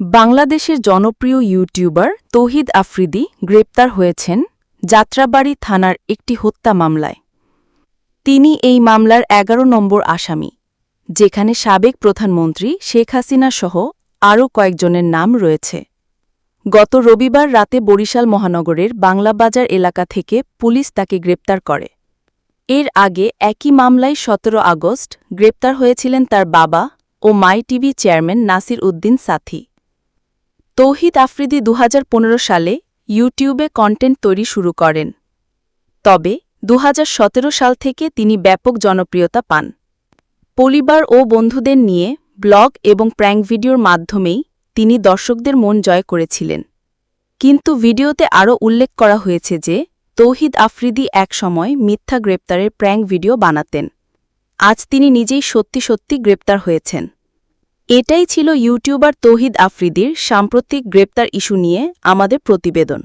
বাংলাদেশের জনপ্রিয় ইউটিউবার তৌহিদ আফ্রিদি গ্রেপ্তার হয়েছেন যাত্রাবাড়ি থানার একটি হত্যা মামলায়। তিনি এই মামলার এগারো নম্বর আসামি, যেখানে সাবেক প্রধানমন্ত্রী শেখ হাসিনা সহ আরও কয়েকজনের নাম রয়েছে। গত রবিবার রাতে বরিশাল মহানগরের বাংলাবাজার এলাকা থেকে পুলিশ তাকে গ্রেপ্তার করে। এর আগে একই মামলায় ১৭ আগস্ট গ্রেপ্তার হয়েছিলেন তার বাবা ও My TV chairman Nasir Uddin Sathi. Tawhid Afridi দু হাজার পনেরো সালে ইউটিউবে কন্টেন্ট তৈরি শুরু করেন। তবে দুহাজার সতেরো সাল থেকে তিনি ব্যাপক জনপ্রিয়তা পান। পরিবার ও বন্ধুদের নিয়ে ব্লগ এবং প্র্যাঙ্ক ভিডিওর মাধ্যমেই তিনি দর্শকদের মন জয় করেছিলেন। কিন্তু ভিডিওতে আরও উল্লেখ করা হয়েছে যে, তৌহিদ আফ্রিদি একসময় মিথ্যা গ্রেপ্তারের প্র্যাঙ্ক ভিডিও বানাতেন। আজ তিনি নিজেই সত্যি সত্যি গ্রেপ্তার হয়েছেন। এটাই ছিল ইউটিউবার তৌহিদ আফ্রিদির সাম্প্রতিক গ্রেপ্তার ইস্যু নিয়ে আমাদের প্রতিবেদন।